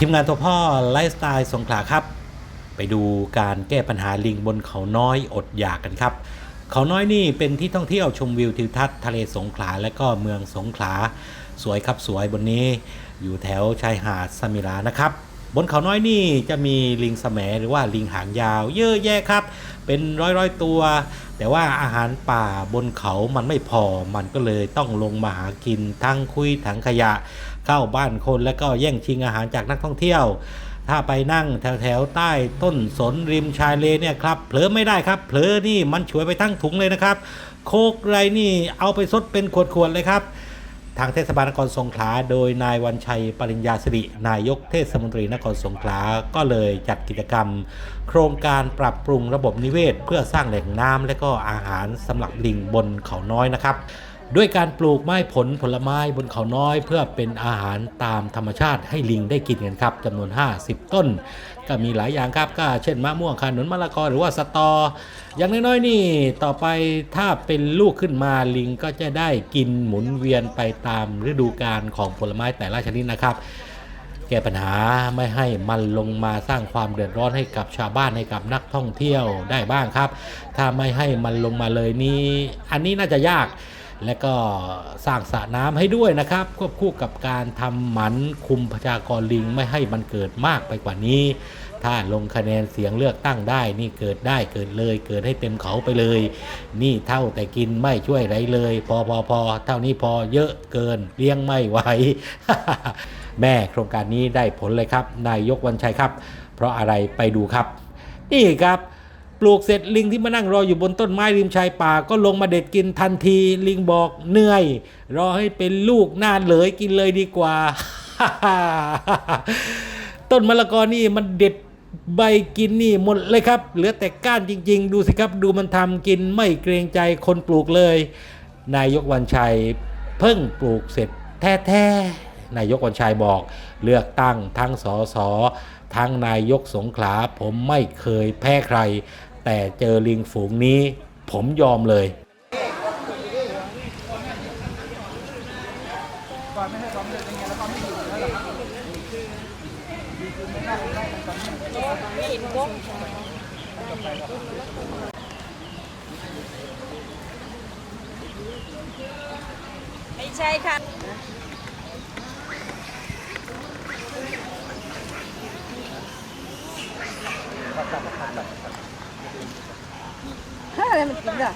ทีมงานตัวพ่อไลฟ์สไตล์สงขลาครับ ไปดูการแก้ปัญหาลิงบนเขาน้อยอดอยากกันครับ เขาน้อยนี่เป็นที่ท่องเที่ยวชมวิวทิวทัศน์ทะเลสงขลาและก็เมืองสงขลาสวยครับสวยบนนี้ อยู่แถวชายหาดสมิลานะครับ บนเขาน้อยนี่จะมีลิงแสมหรือว่าลิงหางยาว เยอะแยะครับ เป็นร้อยร้อยตัว แต่ว่าอาหารป่าบนเขามันไม่พอ มันก็เลยต้องลงมาหากินทั้งคุยถังขยะ เข้าบ้านคนแล้วก็แย่งชิงอาหารจากนักท่องเที่ยว ถ้าไปนั่งแถวแถวใต้ต้นสนริมชายเลนเนี่ยครับเผลอไม่ได้ครับเผลอนี่มันฉวยไปทั้งถุงเลยนะครับ โคกไรนี่เอาไปซดเป็นขวดๆเลยครับ ทางเทศบาลนครสงขลาโดยนายวันชัยปริญญาสิรินายกเทศมนตรีนครสงขลาก็เลยจัดกิจกรรม โครงการปรับปรุงระบบนิเวศ เพื่อสร้างแหล่งน้ำและก็อาหารสำหรับลิงบนเขาน้อยนะครับ ด้วยการปลูกไม้ผลผลไม้บนเขาน้อย เพื่อเป็นอาหารตามธรรมชาติให้ลิงได้กินกันครับจำนวน 50 ต้น ก็มีหลายอย่างครับก็เช่นมะม่วงขนุนมะละกอหรือว่าสตอ อย่างน้อยๆนี่ต่อไปถ้าเป็นลูกขึ้นมาลิงก็จะได้กินหมุนเวียนไปตามฤดูกาลของผลไม้แต่ละชนิดนะครับแก้ปัญหาไม่ให้มันลงมาสร้างความเดือดร้อนให้กับชาวบ้านให้กับนักท่องเที่ยวได้บ้างครับ ถ้าไม่ให้มันลงมาเลยนี่อันนี้น่าจะยาก และก็สร้างสระน้ำให้ด้วยนะครับ ควบคู่กับการทำหมันคุมประชากรลิงไม่ให้มันเกิดมากไปกว่านี้ ถ้าลงคะแนนเสียงเลือกตั้งได้ นี่เกิดได้เกิดเลย เกิดให้เต็มเขาไปเลย นี่เท่าแต่กินไม่ช่วยไรเลย พอพอพอเท่านี้พอเยอะเกินเลี้ยงไม่ไหวแม่โครงการนี้ได้ผลเลยครับ นายยกวันชัยครับ เพราะอะไรไปดูครับ นี่ครับ ปลูกเสร็จลิงที่มานั่งรออยู่บนต้นไม้ริมชายป่า ก็ลงมาเด็ดกินทันทีลิงบอกเหนื่อย รอให้เป็นลูกหน้าเหลยกินเลยดีกว่า ต้นมะละกอนี่มันเด็ดใบกินนี่หมดเลยครับ เหลือแต่ก้านจริง ๆ ดูสิครับ ดูมันทำกินไม่เกรงใจคนปลูกเลย นายกวันชัยเพิ่งปลูกเสร็จแท้ๆนายกวันชัยบอก เลือกตั้งทั้งสสทั้งนายกสงขลาผมไม่เคยแพ้ใคร แต่เจอลิงฝูงนี้ ผมยอมเลยไม่ใช่ค่ะ อะไรมันกินอะ